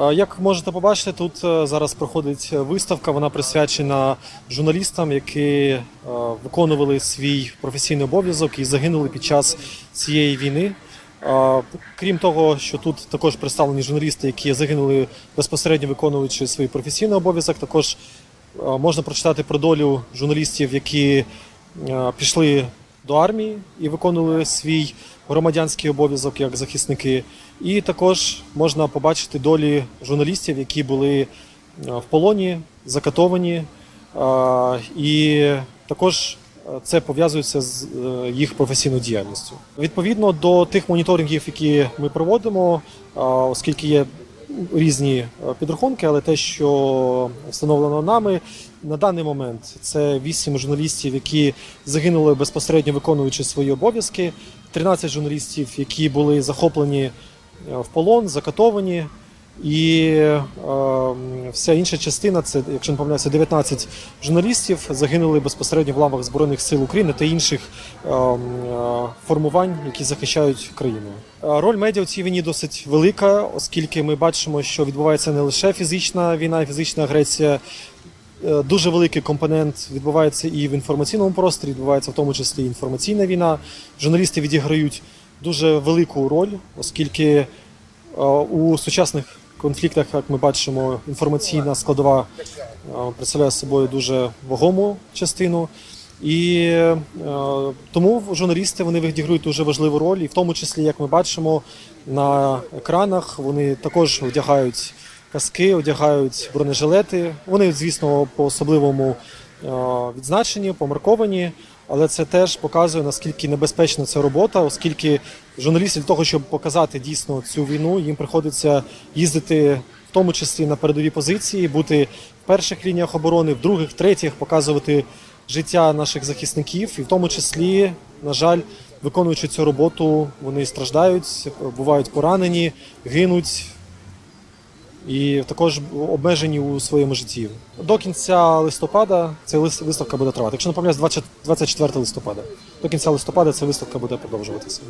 Е, Як можете побачити, тут е, зараз проходить виставка. Вона присвячена журналістам, які е, виконували свій професійний обов'язок і загинули під час цієї війни. Крім того, що тут також представлені журналісти, які загинули безпосередньо виконуючи свій професійний обов'язок. Також можна прочитати про долю журналістів, які пішли до армії і виконували свій громадянський обов'язок як захисники. І також можна побачити долі журналістів, які були е, в полоні, закатовані. Е, І також е, це пов'язується з їх професійною діяльністю. Відповідно до тих моніторингів, які ми проводимо, оскільки є різні е, підрахунки, але те, що встановлено нами на даний момент, це 8 журналістів, які загинули безпосередньо виконуючи свої обов'язки, 13 журналістів, які були захоплені е, в полон, закатовані. І е, вся інша частина, це, якщо не помиляюся, 19 журналістів загинули безпосередньо в лавах Збройних сил України та інших е, е, формувань, які захищають країну. Е, Роль медіа у цій війні досить велика, оскільки ми бачимо, що відбувається не лише фізична війна, і фізична агресія. Е, Дуже великий компонент відбувається і в інформаційному просторі, відбувається в тому числі і інформаційна війна. Журналісти відіграють дуже велику роль, оскільки е, у сучасних конфліктах, як ми бачимо, інформаційна складова е, представляє собою дуже вагому частину. І е, тому журналісти вони відіграють дуже важливу роль, і в тому числі, як ми бачимо на екранах, вони також одягають каски, одягають бронежилети. Вони, звісно, по особливому е, відзначені, помарковані, але це теж показує наскільки небезпечна ця робота, оскільки журналісти для того, щоб показати дійсно цю війну, їм приходиться їздити в тому числі на передові позиції, бути в перших лініях оборони, в других, третіх, показувати життя наших захисників, і в тому числі, на жаль, виконуючи цю роботу, вони страждають, бувають поранені, гинуть і також обмежені у своєму житті. До кінця листопада ця виставка буде тривати. Якщо не помиляюсь, 24 листопада. До кінця листопада ця виставка буде продовжуватися.